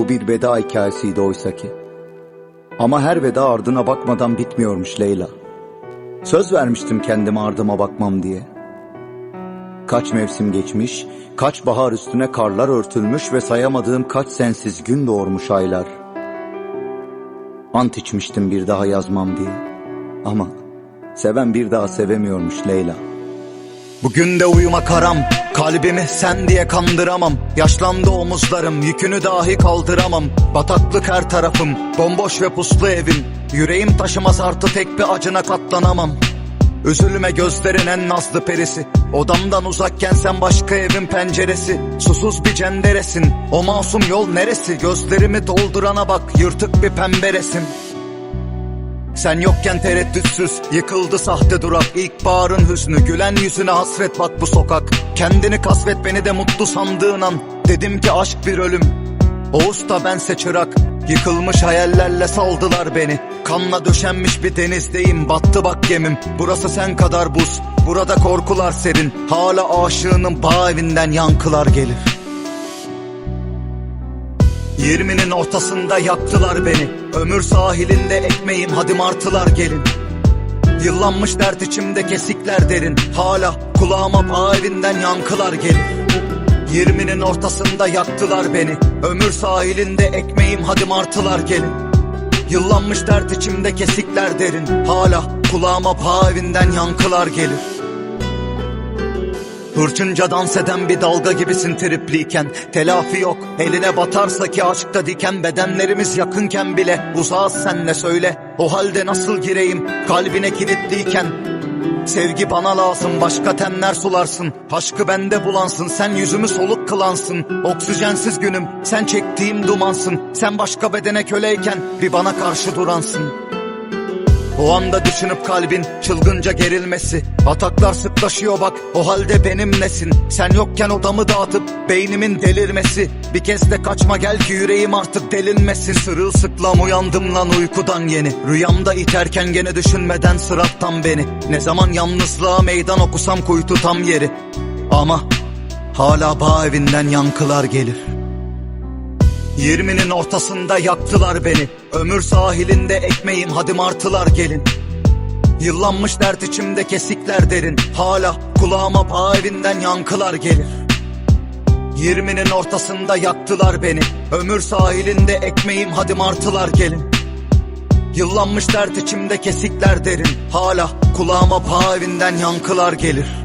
Bu bir veda hikayesiydi oysa ki. Ama her veda ardına bakmadan bitmiyormuş Leyla. Söz vermiştim kendime ardıma bakmam diye. Kaç mevsim geçmiş, kaç bahar üstüne karlar örtülmüş ve sayamadığım kaç sensiz gün doğurmuş aylar. Ant içmiştim bir daha yazmam diye. Ama seven bir daha sevemiyormuş Leyla. Bugün de uyumak haram Kalbimi sen diye kandıramam. Yaşlandı omuzlarım yükünü dahi kaldıramam. Bataklık her tarafım Bomboş ve puslu evim. Yüreğim taşımaz artı tek bir acına katlanamam. Üzülme gözlerin en nazlı perisi. Odamdan uzakken sen başka evin penceresi. Susuz bir cenderesin. O masum yol neresi? Gözlerimi doldurana bak Yırtık bir pembe resim sen yokken tereddütsüz yıkıldı sahte durak. İlkbaharın hüznü gülen yüzüne hasret bak bu sokak. Kendini kasvet beni de mutlu sandığın an. Dedim ki aşk bir ölüm. O usta bense çırak. Yıkılmış hayallerle saldılar beni. Kanla döşenmiş bir denizdeyim Battı bak gemim. Burası sen kadar buz Burada korkular serin. Hala aşığının bağ evinden yankılar gelir Yirminin ortasında yaktılar beni. Ömür sahilinde ekmeğim hadi martılar gelin. Yıllanmış dert içimde kesikler derin. Hala kulağıma bağ evinden yankılar gelir Yirminin ortasında yaktılar beni. Ömür sahilinde ekmeğim hadi martılar gelin. Yıllanmış dert içimde kesikler derin. Hala kulağıma bağ evinden yankılar gelir Hırçınca dans eden bir dalga gibisin tripliyken. Telafi yok eline batarsa ki aşkta diken. Bedenlerimiz yakınken bile uzağız senle söyle. O halde nasıl gireyim kalbine kilitliyken? Sevgi bana lazım başka tenler sularsın. Aşkı bende bulansın sen yüzümü soluk kılansın. Oksijensiz günüm sen çektiğim dumansın. Sen başka bedene köleyken bir bana karşı duransın o anda düşünüp kalbin çılgınca gerilmesi. Ataklar sıklaşıyor bak o halde benim nesin Sen yokken odamı dağıtıp beynimin delirmesi. Bir kez de kaçma gel ki yüreğim artık delinmesin. Sırılsıklam uyandım lan uykudan yeni. Rüyamda iterken gene düşünmeden sırattan beni. Ne zaman yalnızlığa meydan okusam kuytu tam yeri. Ama hala bağ evinden yankılar gelir Yirminin ortasında yaktılar beni. Ömür sahilinde ekmeğim hadi martılar gelin. Yıllanmış dert içimde kesikler derin. Hala kulağıma bağ evinden yankılar gelir. Yirminin ortasında yaktılar beni. Ömür sahilinde ekmeğim hadi martılar gelin. Yıllanmış dert içimde kesikler derin. Hala kulağıma bağ evinden yankılar gelir